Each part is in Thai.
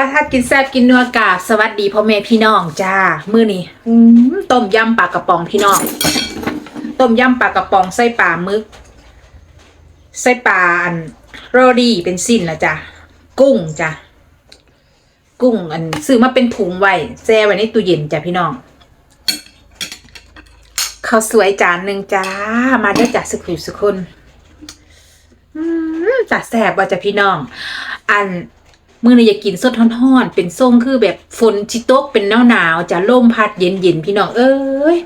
ปลาทัดกินแซ่บกินนัวกาบสวัสดีพ่อแม่พี่น้องจ้ามื้อนี้ต้มยำปลากระป๋องพี่น้องต้มยำปลากระป๋องใส่ปลาหมึก ใส่ปลาอันโรดีเป็นสิ้นนะจ้ะกุ้งจ้ะกุ้งอันซื้อมาเป็นถุงไว้แช่ไว้ในตู้เย็นจ้ะพี่น้องข้าวสวยจานหนึ่งจ้า มาได้จากสุขุมสุคนจัดแสบว่าจ้ะพี่น้อง อัน มื่อนี้อยากกินสดฮ้อนๆเป็นส้มคือแบบฝนชิโต๊กเป็นหนาวหนาวๆจะลมพัดเย็นๆพี่น้องเอ้ย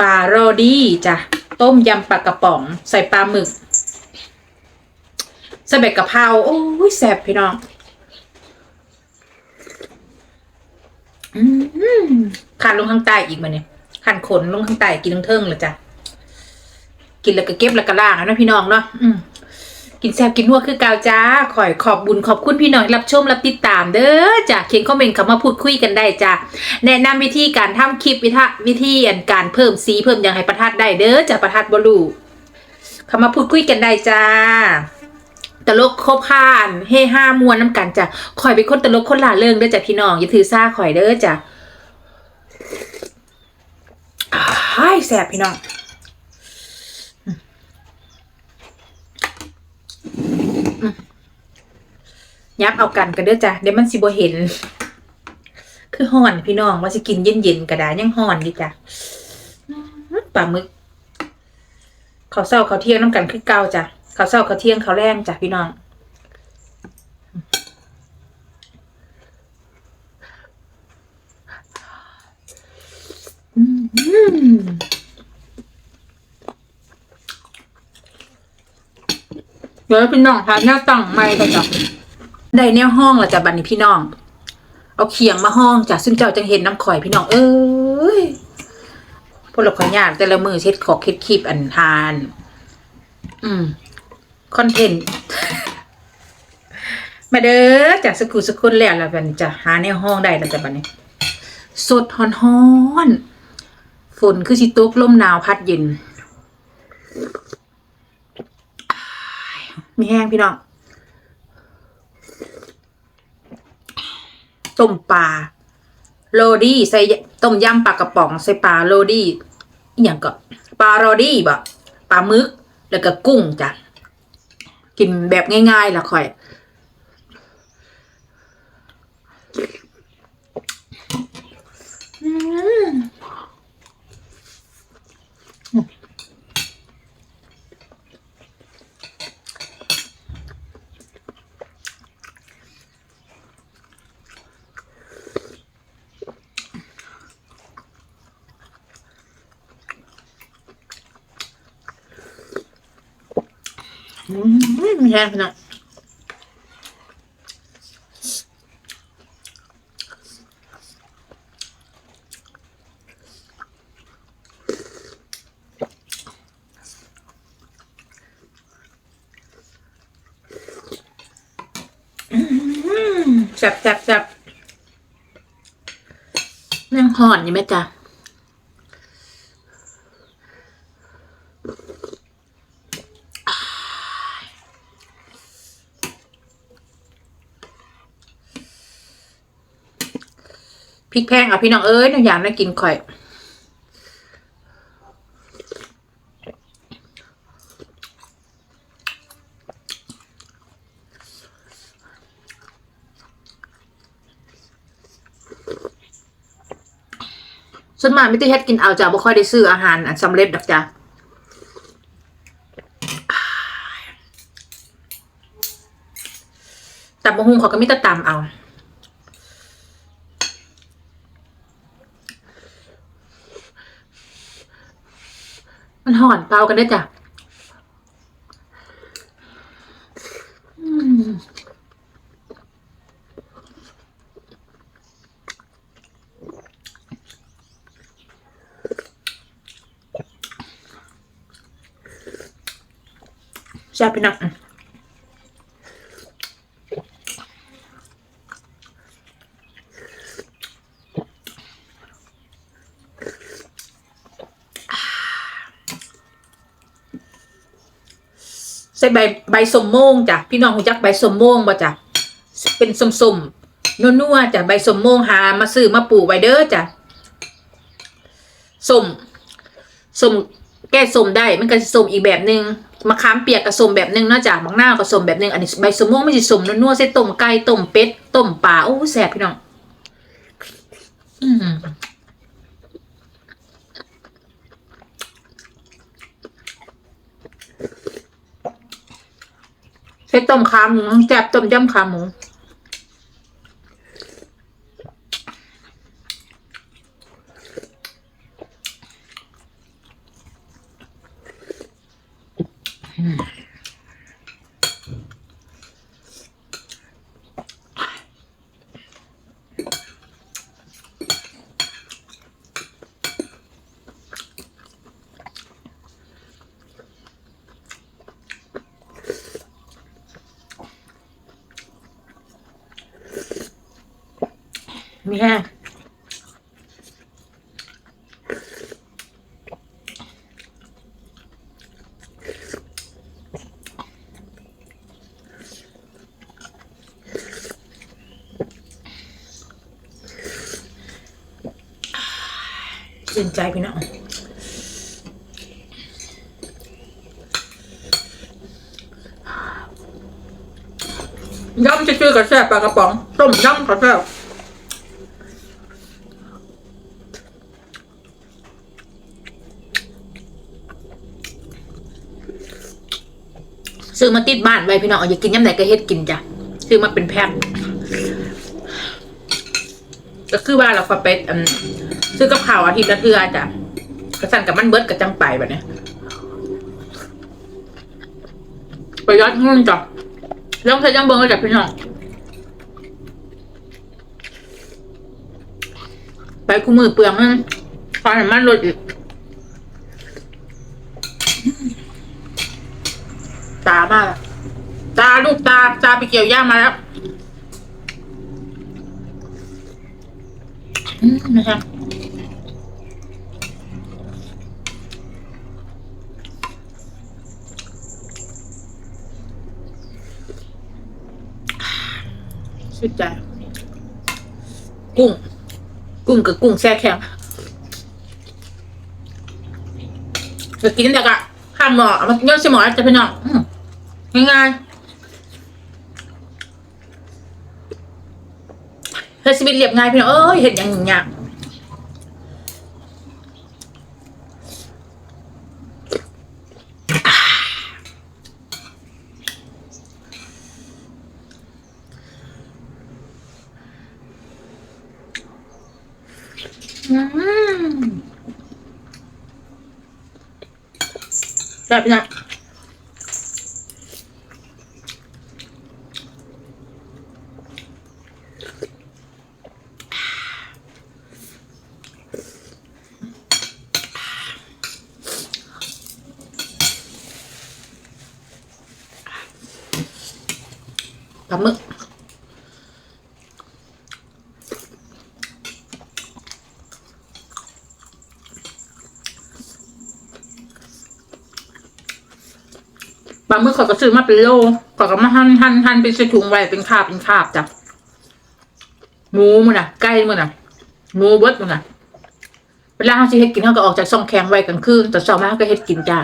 ปลาโรดี้จ้ะต้มยำปลากระป๋อง ใส่ปลาหมึกใส่ใบกะเพราโอ้ยแซ่บพี่น้องอืมขันลงข้างใต้อีกมาเนี่ยขันขนลงข้างใต้กินทั้งเทิงเลยจ้ะกินแล้วก็เก็บแล้วก็ล่างนะพี่น้องเนาะ กินแซ่บกินนัวคือเกาวจ้าขอยขอบบุญขอบคุณพี่น้องรับชมรับติดตามเด้อจ้ะเขียนคอมเมนต์เข้ามาพูดคุยกันได้จ้ะแนะนำวิธีการทำคลิปวิธีวิธีการเพิ่มสีเพิ่มอย่างให้ประทัดได้เด้อจ้ะประทัดบอลูเข้ามาพูดคุยกันได้จ้าตลกครบห้านเฮห้ามวนน้ำกันจ้ะขอยเป็นคนตลกคนหล่าเริงเด้อจ้ะพี่น้องอย่าถือซ่าขอยเด้อจ้ะอ้แซ่บพี่น้อง ยับเอากันกันเด้อจ้ะเดี๋ยวมันสิบ่เห็น คือห่อนพี่น้องว่าสิกินเย็นๆก็ได้ยังห่อนดีจ้ะปลาหมึกเขาวเศร้าเขาวเที่ยงน้ำกันคือเก่าจ้ะเขาวเศร้าเขาวเที่ยงเขาวแรงจ้ะพี่น้องอืม เดี๋ยวพี่น้องทานหน้าตั้งไม่ก็จ้ะได้แนวห้องละจ้ะบัดนี้พี่น้อง เอาเขียงมาห้องจ้ะซึ่งเจ้าจังเห็นน้ำข่อยพี่น้องเอ้ยพวกเราขอยยากแต่ละมือเช็ดขอกเช็ดคลิปอันทาน อืมคอนเทนต์มาเด้อจากสกุลสกุลแล้วละบันจ้ะหาแนห้องได้ล้วจ้ะบัดนี้ สดฮอนฮอนฝนคือสิตกลมหนาวพัดเย็น มีแห้งพี่น้องต้มปลาโรดี้ใส่ต้มยำปลากระป๋องใส่ปลาโรดี้อย่างก็ปลาโรดี้บะปลาหมึก แล้วก็กุ้งจ้ะกินแบบง่ายๆละค่อย อืม แห้งพี่น้องแซ่บแซ่บแซ่บยังห่อนอยู่ไหมจ๊ะ ริกแพงอะพี่น้องเอ้ยหนูอยากได้กินข่อย ส่วนมากไม่ได้เฮ็ดกินเอาจ้ะบ่ค่อยได้ซื้ออาหารอันสำเร็จดอกจ้ะตับบะฮุงเขาก็มีแต่ตำเอา ห่อนเปากันได้จ้ะอืมแซ่บพี่น้อง ใส่ใบใบสมโมงจ้ะพี่น้องรู้จักใบสมโมงบ่จ้ะเป็นสมๆนัวจ้ะใบสมโมงหามาซื้อมาปลูกไว้เด้อจ้ะสมสมแก้สมได้มันก็สิสมอีกแบบหนึงมะขามเปียกก็สมแบบหนึงเนาะจ้ะมะนาวก็สมแบบหนึงอันนี้ใบสมโมงไมันสิสมนัวๆใส่ต้มไก่ต้มเป็ดต้มปลาโอ้แซ่บพี่น้อง อืม ใช้ต้มขาหมูแซ่บต้มยำขาหมูมี แห้งชื่นใจพี่น้องยำจะชื่อกับแซ่บปลากระป๋อง ต้มย่ำกับแซ่บ ซื้อมาติดบ้านไว้พี่น้องอย่ากินย่ำไหนก็เฮ็ดกินจ้ะซื้อมาเป็นแพ็คก็คือว่าเราก็ไปซื้อกับข้าวอาทิตย์ละเทื่อจ้ะกระสันกับมันเบิดกับจังไปแบบเนี้ยประยัดเงินจ้ะลองใช้จังเบิ้งก็จะพี่น้องไปคู่มือเปลืองนั่นไฟมันลดอีก ตามาก ตาลูกตาตาไปเกี่ยวย่างมาแล้วอืมนะคะสุดใจกุ้ง กุ้งกับกุ้งแช่แข็งจะกินแต่กะข้างหม้อเอามาย่นสมอจะไปนอนองายๆเฮ้ยชีวิตเรียบง่ายพี่น้องเอ้ยเห็นอย่างเงี้ยอืมแบบเนี้าหมึกเขาก็ซื้อมาเป็นโลเขาก็มาหั่นหั่นหั่นเป็นใส่ถุงไว้เป็นคาบเป็นคาบจ้ะหมูมันอะไก่มันอะหมูเบิดมันอะเวลาเขาสิเฮ็ดกินเขาก็ออกจากซ่องแข็งไว้กลางคืนแต่เช้ามาเขาก็เฮ็ดกินจ้า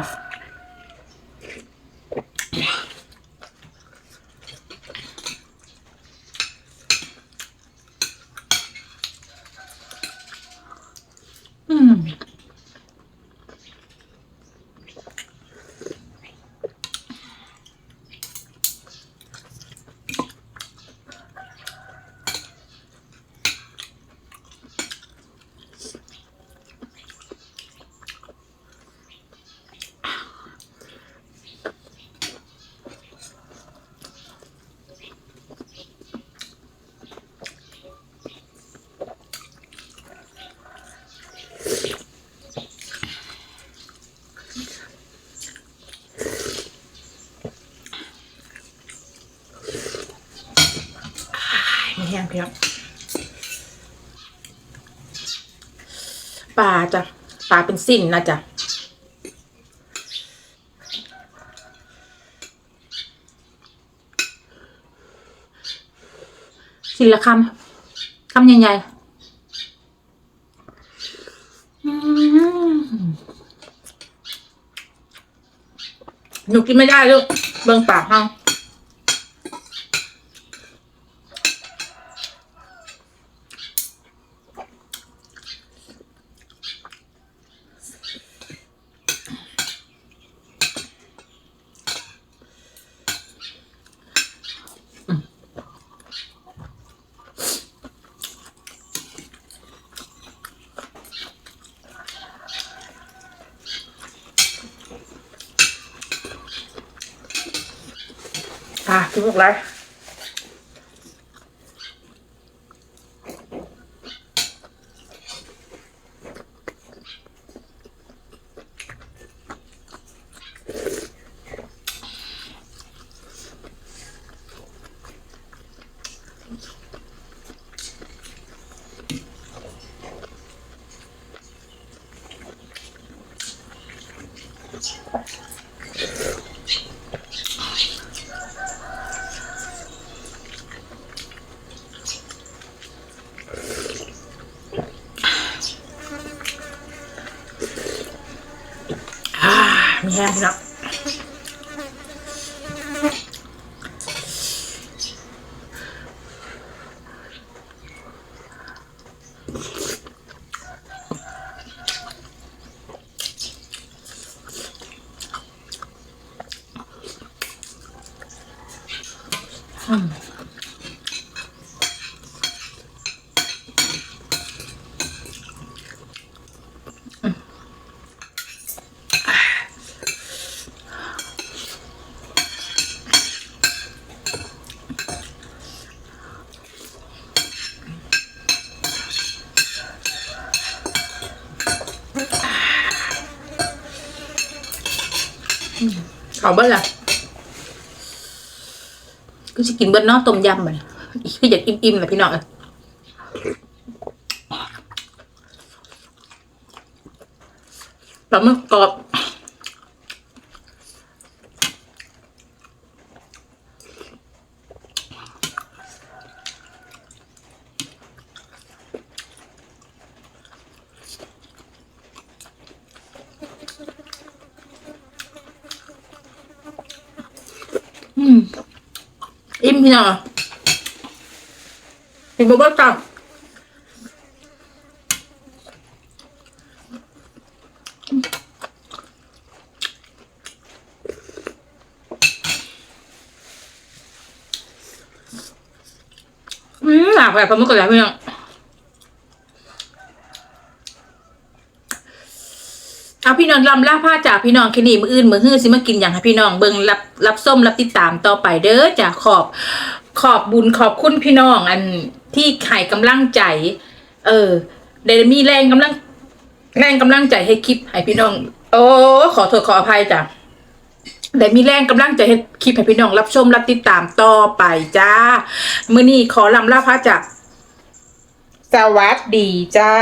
ยักปลาจ้ะปลาเป็นสิ้นนะจ๊ะสิละคำคำใหญ่ๆหนูกินไม่ได้ลูกเบิ่งปากเฮา อะคือ มี เอาเบิ้ลละก็จะกินเบิ้ลเนาะต้มยำมันคืออยากอิ่มๆแหละพี่น้องอะปลาหมึกกรอบ พี่น้องอะกินเบิ้ลจังอืมหลากแบบปลาหมึกกับอะไรพี่น้องเอาพี่ น้องลำล่าผ้าจากพี่น้องแค่นี้มืออื่นมือฮื้อสิมากินอย่างให้พี่น้องเบิ่งรับรับส้มรับติดตามต่อไปเด้อจ้ะขอบขอบบุญขอบคุณพี่น้อง อันที่ให้กำลังใจ เออได้มีแรงกำลังแรงกำลังใจให้คลิปให้พี่น้อง โอ้ขอโทษขออภัยจ้ะได้มีแรงกำลังใจให้คลิปให้พี่น้องรับชมรับติดตามต่อไปจ้ามือนี้ขอลำลาพระจากสวัสดีจ้า